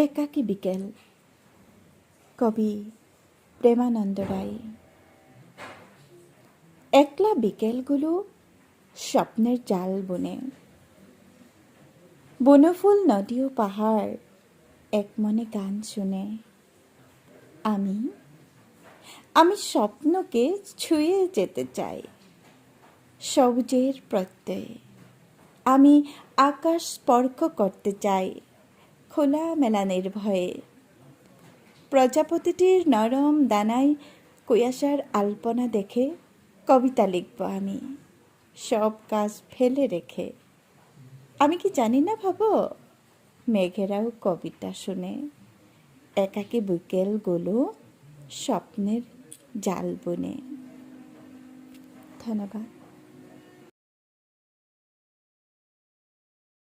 একাকী বিকেল। কবি প্রেমানন্দ রায়। একলা বিকেলগুলো স্বপ্নের জাল বুনে। বনফুল নদী ও পাহাড় এক মনে গান শুনে। আমি আমি স্বপ্নকে ছুঁয়ে যেতে চাই। সবুজের প্রত্যয়ে। আমি আকাশ স্পর্শ করতে চাই। খোলা মেলা নির্ভয়ে প্রজাপতিটির নরম দানায় কুয়াশার আলপনা দেখে কবিতা লিখব আমি। সব কাজ ফেলে রেখে। আমি কি জানি না ভাবো? মেঘেরাও কবিতা শুনে। একাকী বিকেলগুলো স্বপ্নের জাল বনে। ধন্যবাদ।